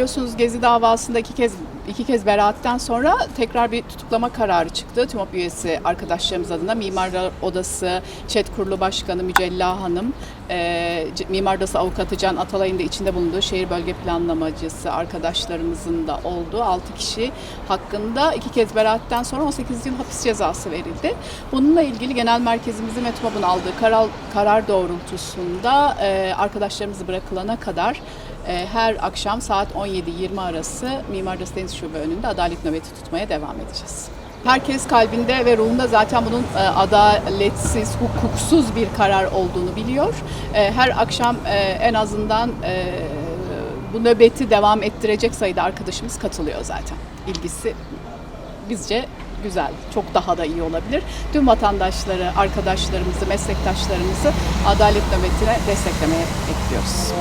biliyorsunuz Gezi davasında iki kez iki kez beraatten sonra tekrar bir tutuklama kararı çıktı. TÜMOP üyesi arkadaşlarımız adına Mimarlar Odası ÇED Kurulu Başkanı Mücella Hanım, e, Mimar Odası Avukatı Can Atalay'ın da içinde bulunduğu şehir bölge planlamacısı arkadaşlarımızın da olduğu 6 kişi hakkında iki kez beraatten sonra 18 yıl hapis cezası verildi. Bununla ilgili genel merkezimizin ve TÜMOP'un aldığı karar, karar doğrultusunda e, arkadaşlarımızı bırakılana kadar her akşam saat 17-20 arası Mimar Odası Deniz Şube önünde adalet nöbeti tutmaya devam edeceğiz. Herkes kalbinde ve ruhunda zaten bunun e, adaletsiz, hukuksuz bir karar olduğunu biliyor. E, Her akşam e, en azından e, bu nöbeti devam ettirecek sayıda arkadaşımız katılıyor zaten. İlgisi bizce güzel, çok daha da iyi olabilir. Tüm vatandaşları, arkadaşlarımızı, meslektaşlarımızı adalet nöbetine desteklemeye bekliyoruz.